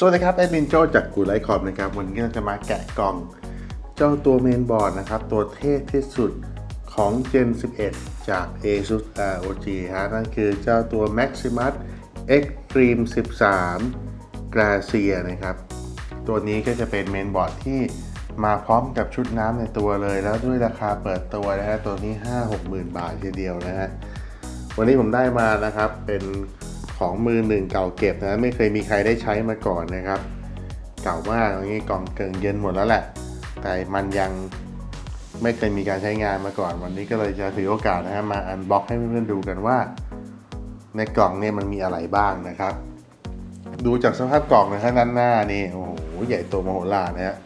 สวัสดีครับแอดมินโจจากกูไลคอมนะครับวันนี้เราจะมาแกะกล่อง เจ้าตัวเมนบอร์ดนะครับ ตัวเทพที่สุดของ Gen 11 จาก ASUS ROG ฮะนั่นคือเจ้าตัว Maximus Extreme 13 Glacier นะครับ ตัวนี้ก็จะเป็นเมนบอร์ดที่มาพร้อมกับชุดน้ำในตัวเลย แล้วด้วยราคาเปิดตัวนะฮะตัวนี้ 5-6หมื่นบาททีเดียวนะฮะวันนี้ผมได้มานะครับเป็น ของมือหนึ่งเก่าเก็บนะไม่เคยมีใครได้ใช้มาก่อนนะครับ เก่ามากอย่างนี้กล่องเกิงเย็นหมดแล้วแหละ แต่มันยังไม่เคยมีการใช้งานมาก่อน วันนี้ก็เลยจะถือโอกาสนะฮะมาอันบ็อกให้เพื่อนๆดูกันว่า ในกล่องเนี่ยมันมีอะไรบ้างนะครับ ดูจากสภาพกล่องนะฮะด้านหน้านี่โอ้โหใหญ่โตมโหฬารนะฮะ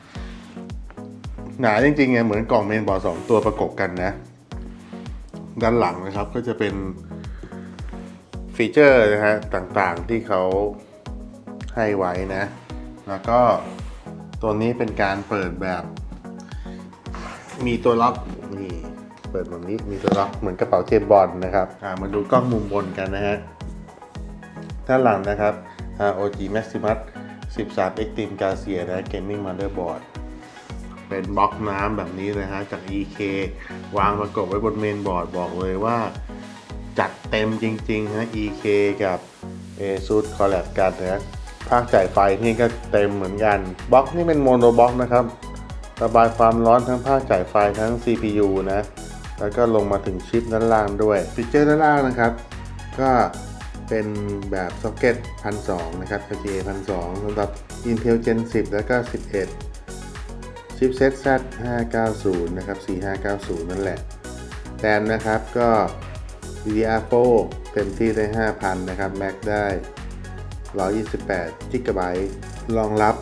หนาจริงๆเนี่ยเหมือนกล่องเมนบอร์ดสองตัวประกบกันนะ ด้านหลังนะครับก็จะเป็น ฟีเจอร์นะฮะต่างๆที่เขาให้ไว้นะ แล้วก็ตัวนี้เป็นการเปิดแบบ มีตัวล็อกนี่เปิดแบบนี้มีตัวล็อกเหมือนกระเป๋าเจมบอลนะครับอ่ามาดูกล้องมุมบนกันนะฮะด้านหลังนะครับ ROG Maximus 13 Extreme Garcia นะ Gaming Motherboard เป็นบล็อกน้ำแบบนี้นะฮะจาก EK วางประกบไว้บนเมนบอร์ดบอกเลยว่า จัดเต็มจริงๆฮะ EK กับ ASUS Collab กันนะภาคจ่ายไฟนี่ก็เต็มเหมือนกันบล็อกนี่เป็นโมโนบล็อกนะครับระบายความร้อนทั้งภาคจ่ายไฟทั้ง CPU นะ แล้วก็ลงมาถึงชิปด้านล่างด้วยฟีเจอร์ด้านล่างนะครับ ก็เป็นแบบซ็อกเก็ต1,200นะครับ RGA 1,200สำหรับ Intel Gen 10 แล้วก็ 11 ชิปเซ็ต Z590 นะครับ 4590 นั่นแหละแรมนะครับก็ DDR4 เต็มที่ได้ 5,000 นะครับ Mac ได้ 128 g b รองรับ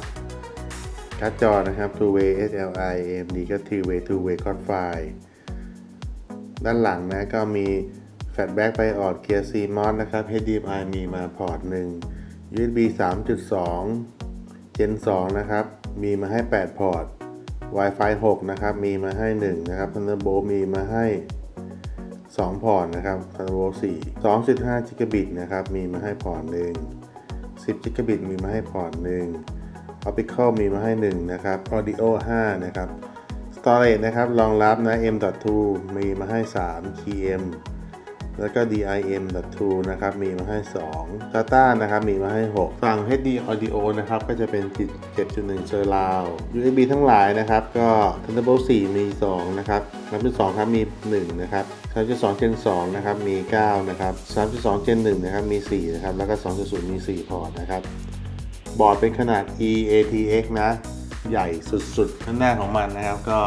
การ์ดจอนะครับ Two Way SLI AMD ก็ Three Way Two Way Quad File ด้านหลังนะก็มีแฟลชแบ็กไปออดเกียร์ CMOS นะครับ HDMI มีมาพอร์ตหนึ่ง USB 3.2 Gen 2 นะครับ มีมาให้ 8 พอร์ต Wi-Fi 6 นะครับ มีมาให้ 1 นะครับ Thunderbolt มีมาให้ 2 พอร์ตนะครับ Thunderbolt 4 2.5 g b นะครับ มีมาให้พอร์ตหนึ่ง10 g b มีมาให้พอร์ตหนึ่ง Optical มีมาให้ 1 นะครับ Audio 5 นะครับ Storage นะครับ รองรับนะ M.2 มีมาให้ 3 TM แล้วก็ DIM.2 นะครับมีมาให้ 2 Data นะครับมีมาให้ 6 ฝั่ง HD Audio นะครับก็จะเป็น7.1เซอร์ราว USB ทั้งหลายนะครับก็ Thunderbolt 4 มี 2 นะครับ3.2ครับมี 1 นะครับ3.2 Gen 2นะครับมี 9 นะครับ3.2 Gen 1นะครับมี 4 นะครับ แล้วก็ 2.0 มี 4 พอร์ตนะครับ บอร์ดเป็นขนาด EATX นะ ใหญ่สุดๆข้างหน้าของมันนะครับก็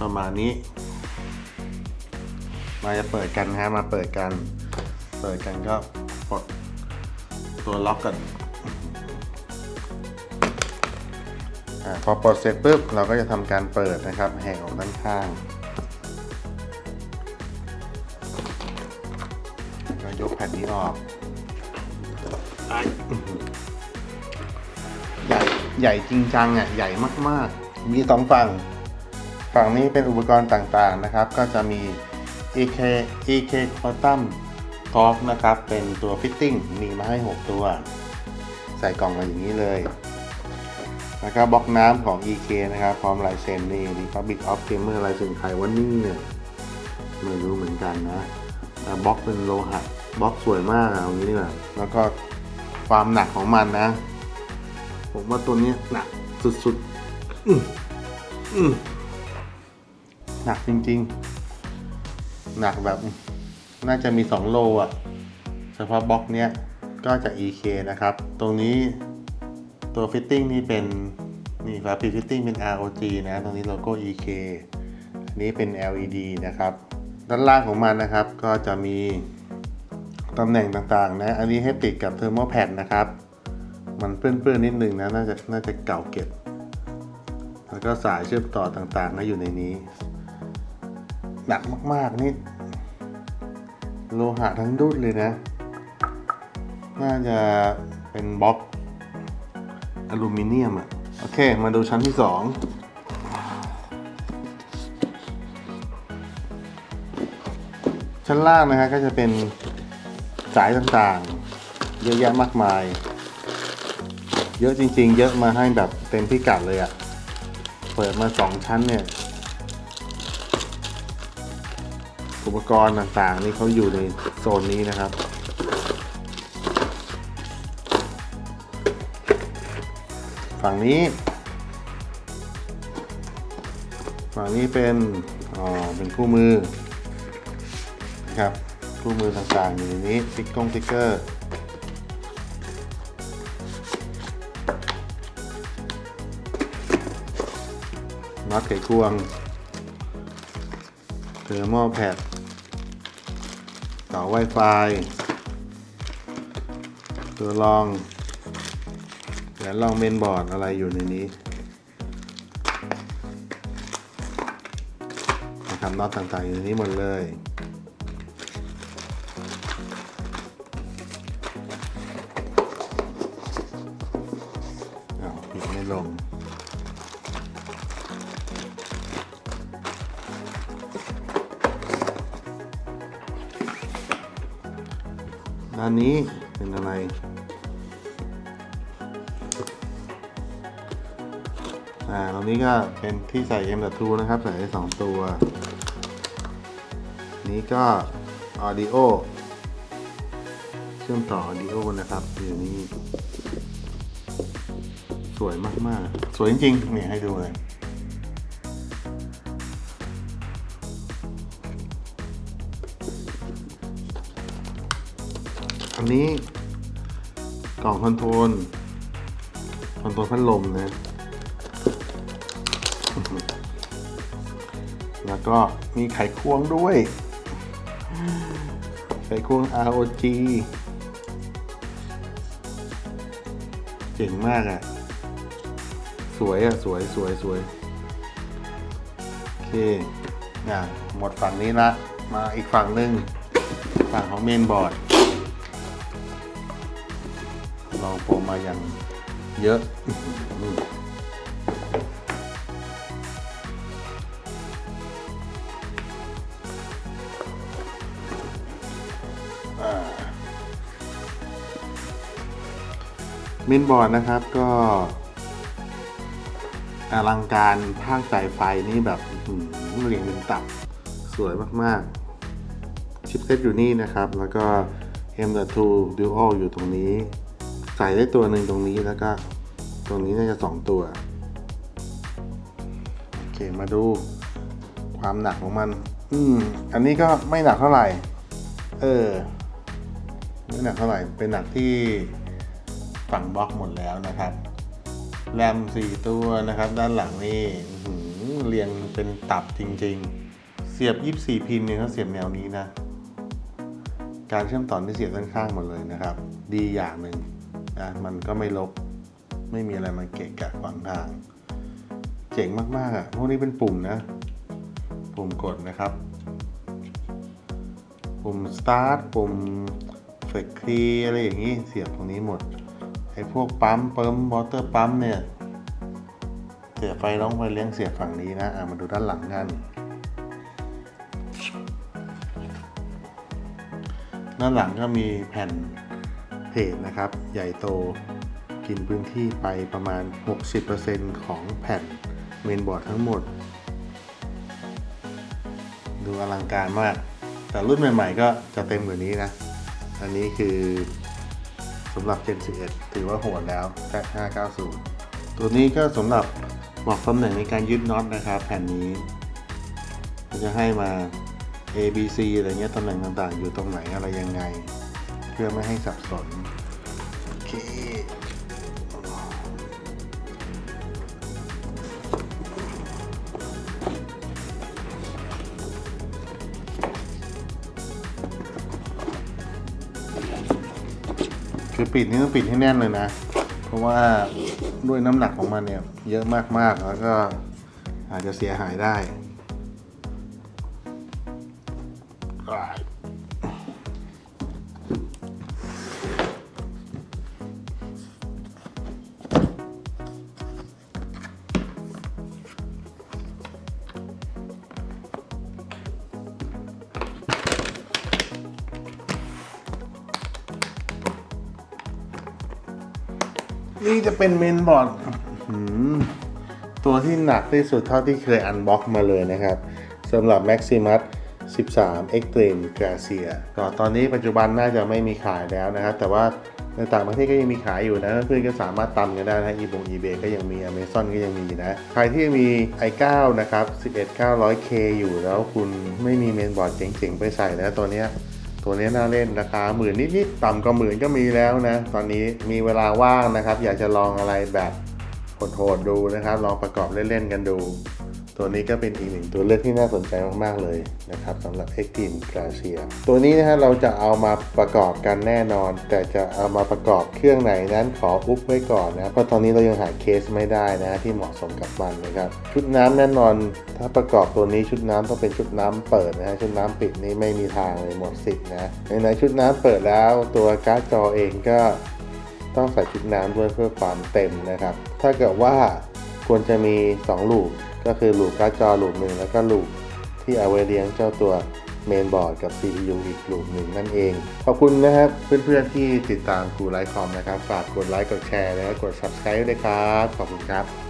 ประมาณนี้ มาจะเปิดกันฮะมาเปิดกัน เปิดกันก็กดตัวล็อกกันอพอปลดเสร็จปุ๊บเราก็จะทำการเปิดนะครับ แหกออกด้านข้างก็ยกแผ่นนี้ออกใหญ่ใหญ่จริงจังอะใหญ่มาก ๆ มีสองฝั่ง ฝั่งนี้เป็นอุปกรณ์ต่างๆนะครับ ก็จะมี EK EK Quantum Torque นะครับ เป็นตัวฟิตติ้งมีมาให้ 6 ตัว ใส่กล่องมาอย่างนี้เลยแล้วก็บล็อกน้ำของ EK นะครับ พร้อมลายเซ็นนี่ Republic of Gamer ลายเซ็นใครว่านี่เนี่ยไม่รู้เหมือนกันนะแต่บล็อกเป็นโลหะบล็อกสวยมากอะเอางี้ดีกว่าแล้วก็ความหนักของมันนะ ผมว่าตัวนี้หนักสุดๆหนักจริง ๆ หนักแบบ น่าจะมี 2 โลอะ เฉพาะบล็อกเนี้ยก็จาก EK นะครับ ตรงนี้ตัวฟิตติ้งนี่เป็น นี่ฝาปิดฟิตติ้งเป็น ROG นะ ตรงนี้โลโก้ EK อันนี้เป็น LED นะครับ ด้านล่างของมันนะครับก็จะมีตำแหน่งต่างๆ นะ อันนี้ให้ติดกับเทอร์โมแพดนะครับ มันเปื้อนๆนิดนึงนะ น่าจะน่าจะเก่าเก็บ แล้วก็สายเชื่อมต่อต่างๆนะอยู่ในนี้ หนักมาก ๆ นี่ โลหะทั้งดุดเลยนะ น่าจะเป็นบล็อกอลูมิเนียมอะโอเค มาดูชั้นที่สองชั้นล่างนะฮะก็จะเป็นสายต่างๆ เยอะแยะมากมาย เยอะจริงๆ เยอะมาให้แบบเต็มพิกัดเลยอะ่ะ เปิดมาสองชั้นเนี่ย อุปกรณ์ต่างๆ นี่เขาอยู่ในโซนนี้นะครับ ฝั่งนี้ ฝั่งนี้เป็นอ๋อเป็นคู่มือนะครับคู่มือต่างๆอยู่ในนี้ติ๊กกงติ๊กเกอร์น็อตไขควงเทอร์โมแพดา Wi-Fi ตัวรองแหวนรองเมนบอร์ดอะไรอยู่ในนี้นะครับน็อตต่างๆอยู่ในนี้หมดเลย ด้านนี้เป็นอะไร อ่าตรงนี้ก็เป็นที่ใส่ M.2 นะครับ ใส่ได้สองตัว นี้ก็ Audio เชื่อมต่อ Audio นะครับอยู่นี่สวยมาก ๆ สวยจริงๆนี่ให้ดูเลย นี้กล่องคอนโทรลคอนโทรลพัดลมนะแล้วก็มีไขควงด้วย ไขควง ROG เจ๋งมากอะ่ะ สวยอะ่ะ สวยสวยสวยโอเคอะหมดฝั่งนี้ละ มาอีกฝั่งหนึ่งฝั่งของเมนบอร์ด เราโปรมาอย่างเยอะเมนบอร์ดนะครับก็อลังการภาคสายไฟนี่แบบอื้อหือเรียงเป็นตับสวยมากๆ ชิปเซตอยู่นี่นะครับ แล้วก็ M.2 Dual อยู่ตรงนี้ ใส่ได้ตัวหนึ่งตรงนี้แล้วก็ตรงนี้น่าจะสองตัว โอเคมาดูความหนักของมัน อืม อันนี้ก็ไม่หนักเท่าไหร่ เออ ไม่หนักเท่าไหร่ เป็นหนักที่ฝั่งบล็อกหมดแล้วนะครับ แรมสี่ตัวนะครับ ด้านหลังนี่หือเรียงเป็นตับจริง ๆ เสียบ 24 พินเนี่ยเขาเสียบแนวนี้นะ การเชื่อมต่อที่เสียบด้านข้างหมดเลยนะครับ ดีอย่างหนึ่ง นะมันก็ไม่ลบไม่มีอะไรมาเกะกะขวางทาง เจ๋งมากๆอะพวกนี้เป็นปุ่มนะ ปุ่มกดนะครับ ปุ่ม start ปุ่ม f l e x i อะไรอย่างนี้เสียบตรงนี้หมดไอ้พวกปั๊มเปิมวอเตอร์ปั๊มเนี่ยเสียบไฟร้องไฟเลี้ยงเสียบฝั่งนี้นะอะมาดูด้านหลังกันด้านหลังก็มีแผ่น จนะครับ ใหญ่โตกินพื้นที่ไปประมาณ 60%ของแผ่นเมนบอร์ดทั้งหมด ดูอลังการมาก แต่รุ่นใหม่ๆ ก็จะเต็มกว่านี้นะ อันนี้คือสำหรับ Gen 11 ถือว่าโหดแล้วแค่590 ตัวนี้ก็สำหรับบอกตำแหน่งในการยึดน็อตนะครับ แผ่นนี้จะให้มา A B C อะไรเงี้ยตำแหน่งต่างๆ อยู่ตรงไหนอะไรยังไง พื่อไม่ให้สับสน โอเค คือปิดนี่ต้องปิดให้แน่นเลยนะ เพราะว่าด้วยน้ำหนักของมันเนี่ย เยอะมากๆ แล้วก็อาจจะเสียหายได้ นนี่จะเป็นเมนบอร์ดอื้อหือตัวที่หนักที่สุดเท่าที่เคยอันบ็อกมาเลยนะครับสำหรับ Maximus 13 Extreme Gracia ก็ตอนนี้ปัจจุบันน่าจะไม่มีขายแล้วนะครับ แต่ว่าในต่างประเทศก็ยังมีขายอยู่นะเพื่อนก็สามารถตำกันได้นะ eBay eBay ก็ยังมี Amazon ก็ยังมีนะ ใครที่มี i9 นะครับ 11900K อยู่แล้วคุณไม่มีเมนบอร์ดเจ๋งๆ ไปใส่นะตัวเนี้ย ตัวนี้น่าเล่นราคาหมื่นนิดๆต่ำกว่าหมื่นก็มีแล้วนะ ตอนนี้มีเวลาว่างนะครับ อยากจะลองอะไรแบบโหดๆดูนะครับ ลองประกอบเล่นๆกันดู ตัวนี้ก็เป็นอีกหนึ่งตัวเลือกที่น่าสนใจมาก ๆ เลยนะครับสำหรับ e x t r e m e Glacier ตัวนี้นะฮะเราจะเอามาประกอบกันแน่นอน แต่จะเอามาประกอบเครื่องไหนนั้นขออุ๊บไว้ก่อนนะเพราะตอนนี้เรายังหาเคสไม่ได้นะที่เหมาะสมกับมันนะครับชุดน้ำแน่นอน ถ้าประกอบตัวนี้ชุดน้ำต้องเป็นชุดน้ำเปิดนะฮะชุดน้ำปิดนี่ไม่มีทางเลยหมดสิทธิ์นะในชุดน้ำเปิดแล้วตัวการ์ดจอเองก็ต้องใส่ชุดน้ำด้วยเพื่อความเต็มนะครับ ถ้าเกิดว่าควรจะมี 2 ลูก ก็คือลูกการ์ดจอลูกหนึ่งแล้วก็ลูกที่เอาไว้เลี้ยงเจ้าตัวเมนบอร์ดกับ CPU อีกลูกหนึ่งนั่นเอง ขอบคุณนะครับ เพื่อนๆที่ติดตามกูไลค์คอมนะครับ ฝากกดไลค์กดแชร์แล้วกด Subscribe ด้วยครับ ขอบคุณครับ